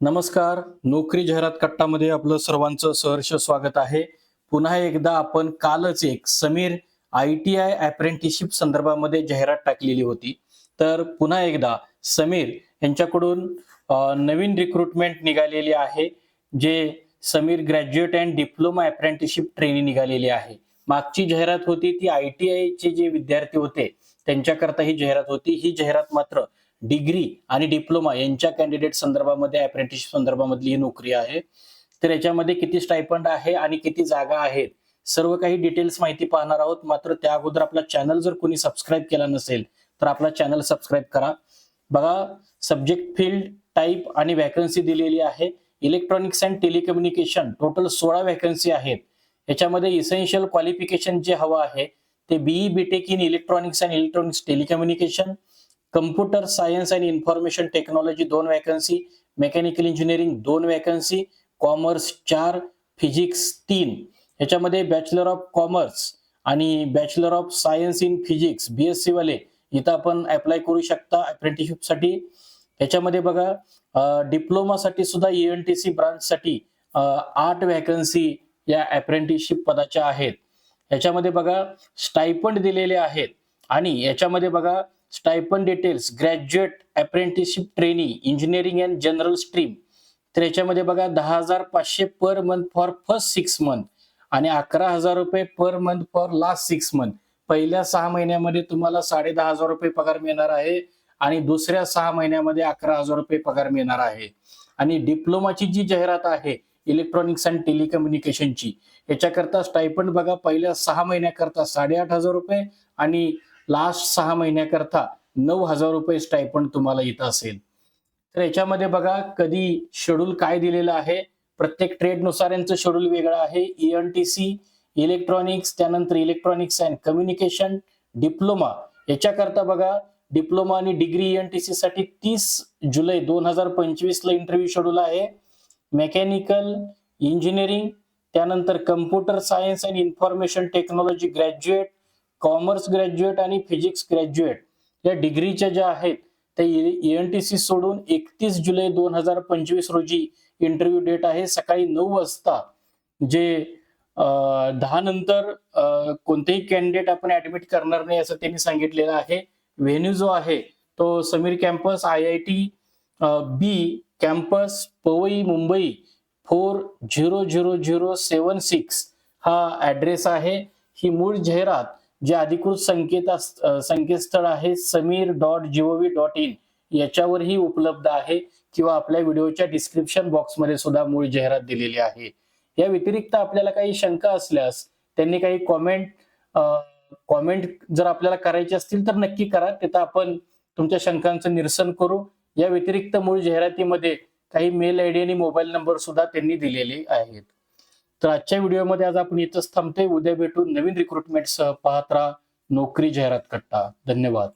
नमस्कार. नोकरी जाहिरात कट्टामध्ये आपलं सर्वांचं सहर्ष स्वागत आहे. पुन्हा एकदा आपण कालच एक Sameer I T I apprenticeship संदर्भामध्ये जाहिरात टाकलेली होती. तर पुन्हा एकदा समीर यांच्याकडून नवीन रिक्रुटमेंट निघालेली आहे जे Sameer graduate and diploma apprenticeship training निघालेली आहे. मागची जाहिरात होती ती आय टी आयचे जे विद्यार्थी होते त्यांच्याकरता ही जाहिरात होती. ही जाहिरात मात्र डिग्री आणि डिप्लोमा यांच्या कॅन्डिडेट संदर्भामध्ये अप्रेंटिसशिप संदर्भामधली ही नोकरी आहे. तर याच्यामध्ये किती स्टायपंड आहे आणि किती जागा आहेत सर्व काही डिटेल्स माहिती पाहणार आहोत. मात्र त्या अगोदर आपला चॅनल जर कोणी सबस्क्राईब केला नसेल तर आपला चॅनल सबस्क्राईब करा. बघा सब्जेक्ट फील्ड टाईप आणि वॅकन्सी दिलेली आहे. इलेक्ट्रॉनिक्स अँड टेलिकम्युनिकेशन टोटल सोळा वॅकन्सी आहेत. याच्यामध्ये इसेन्शियल क्वालिफिकेशन जे हवं आहे ते BE BTech in electronics and electronics telecommunication computer science and information technology दोन वॅकन्सी मेकॅनिकल इंजिनिअरिंग दोन वॅकन्सी कॉमर्स चार. फिजिक्स तीन. ह्याच्यामध्ये बॅचलर ऑफ कॉमर्स आणि bachelor of science in physics B S C वाले इथं आपण अप्लाय करू शकता अप्रेंटिसशिपसाठी ह्याच्यामध्ये बघा डिप्लोमासाठी सुद्धा E एन टी सी ब्रांचसाठी आठ वॅकन्सी या अप्रेंटिसशिप पदाच्या आहेत. याच्यामध्ये बघा स्टायपंड दिलेले आहेत. आणि याच्यामध्ये बघा stipend details graduate apprenticeship trainee engineering and general stream. तर याच्यामध्ये बघा दहा हजार पाचशे per month for first six month आणि अकरा हजार रुपये per month for last six month. पहिल्या सहा महिन्यामध्ये तुम्हाला साडे दहा हजार रुपये पगार मिळणार आहे आणि दुसऱ्या सहा महिन्यामध्ये अकरा हजार रुपये पगार मिळणार आहे. आणि डिप्लोमाची जी जाहिरात आहे इलेक्ट्रॉनिक्स अँड टेलिकम्युनिकेशनची याच्याकरता स्टायपंड बघा पहिल्या सहा महिन्याकरता साडेआठ हजार रुपये आणि लास्ट सहा महिन्याकरता नऊ हजार रुपये स्टायपंड तुम्हाला येत असेल. तर याच्यामध्ये बघा कधी शेड्यूल काय दिलेलं आहे? प्रत्येक ट्रेडनुसार यांचं शेड्यूल वेगळं आहे. E N T C electronics त्यानंतर इलेक्ट्रॉनिक्स अँड कम्युनिकेशन डिप्लोमा याच्याकरता बघा डिप्लोमा आणि डिग्री एन टी सी साठी तीस जुलै दोन हजार पंचवीस ला इंटरव्ह्यू शेड्यूल आहे. मेकॅनिकल इंजिनिअरिंग त्यानंतर computer science and information technology graduate commerce graduate आणि फिजिक्स ग्रॅज्युएट या डिग्रीच्या ज्या आहेत त्या एन टी सी सोडून एकतीस जुलै दोन हजार पंचवीस रोजी इंटरव्ह्यू डेट आहे. सकाळी नऊ वाजता जे दहा नंतर कोणतेही कॅन्डिडेट आपण ऍडमिट करणार नाही असं त्यांनी सांगितलेलं आहे. व्हेन्यू जो आहे तो Sameer campus I I T B campus Powai Mumbai four zero zero zero seven six हा ऍड्रेस आहे. ही मूळ जाहिरात जे अधिकृत संकेत संकेतस्थळ आहे Sameer dot gov dot in याच्यावरही उपलब्ध आहे किंवा आपल्या व्हिडिओच्या डिस्क्रिप्शन बॉक्समध्ये सुद्धा मूळ जाहिरात दिलेली आहे. या व्यतिरिक्त आपल्याला काही शंका असल्यास त्यांनी काही कॉमेंट कॉमेंट जर आपल्याला करायचे असतील तर नक्की करा. तिथं आपण तुमच्या शंकांचं निरसन करू. या व्यतिरिक्त मूळ जाहिरातीमध्ये काही मेल आय डी आणि मोबाईल नंबर सुद्धा त्यांनी दिलेले आहेत. तर आजच्या व्हिडिओमध्ये आज आपण इथंच थांबतोय. उद्या भेटून नवीन रिक्रुटमेंट सह. पाहत राहा. नोकरी जाहिरात कट्टा धन्यवाद.